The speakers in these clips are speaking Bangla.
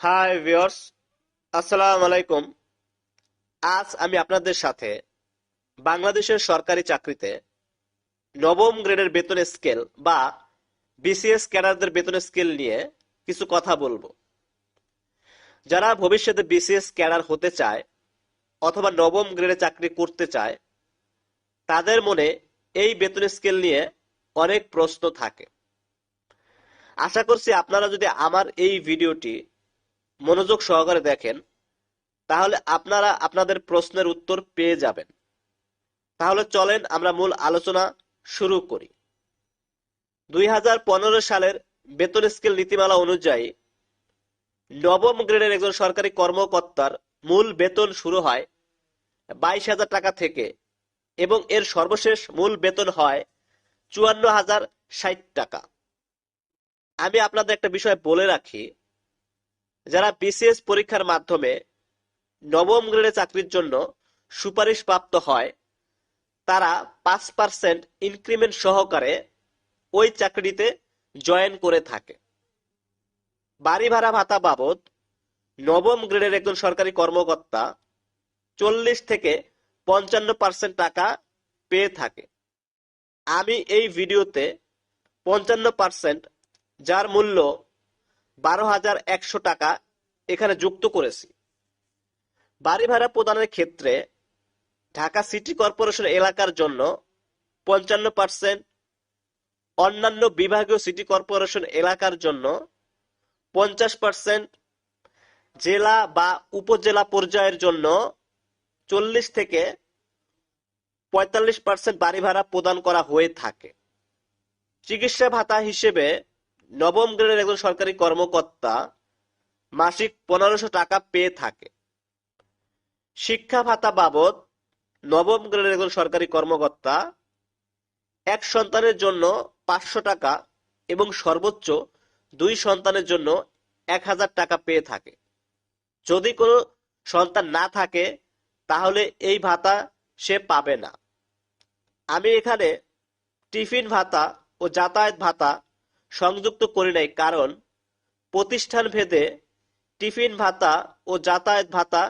হাই ভিউয়ার্স আসসালামু আলাইকুম আজ আমি আপনাদের সাথে বাংলাদেশের সরকারি চাকরিতে নবম গ্রেডের বেতন স্কেল বা বিসিএস ক্যাডারদের বেতন স্কেল নিয়ে কিছু কথা বলব। যারা ভবিষ্যতে বিসিএস ক্যাডার হতে চায় অথবা নবম গ্রেডে চাকরি করতে চায়, তাদের মনে এই বেতন স্কেল নিয়ে অনেক প্রশ্ন থাকে। আশা করছি আপনারা যদি আমার এই ভিডিওটি মনোযোগ সহকারে দেখেন, তাহলে আপনারা আপনাদের প্রশ্নের উত্তর পেয়ে যাবেন। তাহলে চলেন আমরা মূল আলোচনা শুরু করি। দুই হাজার পনেরো সালের বেতন স্কেল নীতিমালা অনুযায়ী নবম গ্রেডের একজন সরকারি কর্মকর্তার মূল বেতন শুরু হয় বাইশ হাজার টাকা থেকে এবং এর সর্বশেষ মূল বেতন হয় চুয়ান্ন হাজার ষাট টাকা। আমি আপনাদের একটা বিষয় বলে রাখি যারা বিসিএস পরীক্ষার মাধ্যমে নবম গ্রেডে চাকরির জন্য সুপারিশ প্রাপ্ত হয়, তারা পাঁচ পার্সেন্ট ইনক্রিমেন্ট সহকারে ওই চাকরিতে জয়েন করে থাকে। বাড়ি ভাড়া ভাতা বাবদ নবম গ্রেডের একজন সরকারি কর্মকর্তা চল্লিশ থেকে পঞ্চান্ন পার্সেন্ট টাকা পেয়ে থাকে। আমি এই ভিডিওতে পঞ্চান্ন পার্সেন্ট যার মূল্য বারো হাজার একশো টাকা এখানে যুক্ত করেছি। বাড়ি ভাড়া প্রদানের ক্ষেত্রে ঢাকা সিটি কর্পোরেশন এলাকার জন্য পঞ্চান্ন পার্সেন্ট, অন্যান্য বিভাগীয় সিটি কর্পোরেশন এলাকার জন্য পঞ্চাশ পার্সেন্ট, জেলা বা উপজেলা পর্যায়ের জন্য চল্লিশ থেকে পঁয়তাল্লিশ পার্সেন্ট বাড়ি ভাড়া প্রদান করা হয়ে থাকে। চিকিৎসা ভাতা হিসেবে নবম গ্রেডের একজন সরকারি কর্মকর্তা মাসিক পনেরোশো টাকা পেয়ে থাকে। শিক্ষা ভাতা বাবদ নবম গ্রেডের একজন সরকারি কর্মকর্তা এক সন্তানের জন্য পাঁচশো টাকা এবং সর্বোচ্চ দুই সন্তানের জন্য এক হাজার টাকা পেয়ে থাকে। যদি কোনো সন্তান না থাকে, তাহলে এই ভাতা সে পাবে না। আমি এখানে টিফিন ভাতা ও যাতায়াত ভাতা সংযুক্ত করি নাই, কারণ প্রতিষ্ঠান ভেদে টিফিন ভাতা ও যাতায়াত ভাতা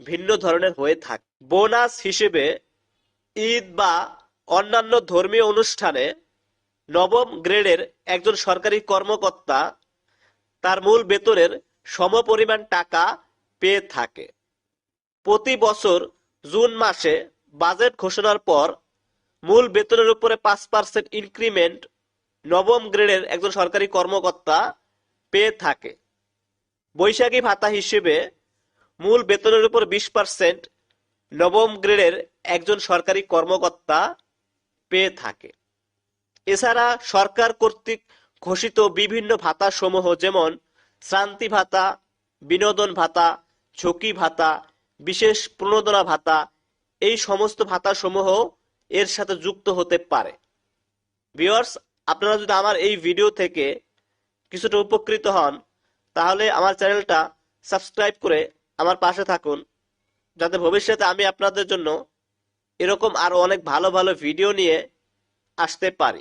ভিন্ন ধরনের হয়ে থাকে। বোনাস হিসেবে ঈদ বা অন্যান্য ধর্মীয় অনুষ্ঠানে নবম গ্রেডের একজন সরকারি কর্মকর্তা তার মূল বেতনের সমপরিমাণ টাকা পেয়ে থাকে। প্রতি বছর জুন মাসে বাজেট ঘোষণার পর মূল বেতনের উপরে পাঁচ পার্সেন্ট ইনক্রিমেন্ট নবম গ্রেডের একজন সরকারি কর্মকর্তা পেয়ে থাকে। বৈশাখী ভাতা হিসেবে মূল বেতনের উপর বিশ পার্সেন্ট নবম গ্রেডের একজন সরকারি কর্মকর্তা পেয়ে থাকে। এছাড়া সরকার কর্তৃক ঘোষিত বিভিন্ন ভাতা সমূহ যেমন শ্রান্তি ভাতা, বিনোদন ভাতা, ঝুঁকি ভাতা, বিশেষ প্রণোদনা ভাতা, এই সমস্ত ভাতা সমূহ এর সাথে যুক্ত হতে পারে। ভিউয়ার্স আপনারা যদি আমার এই ভিডিও থেকে কিছুটা উপকৃত হন, তাহলে আমার চ্যানেলটা সাবস্ক্রাইব করে আমার পাশে থাকুন। যাতে ভবিষ্যতে আমি আপনাদের জন্য এরকম আরও অনেক ভালো ভালো ভিডিও নিয়ে আসতে পারি।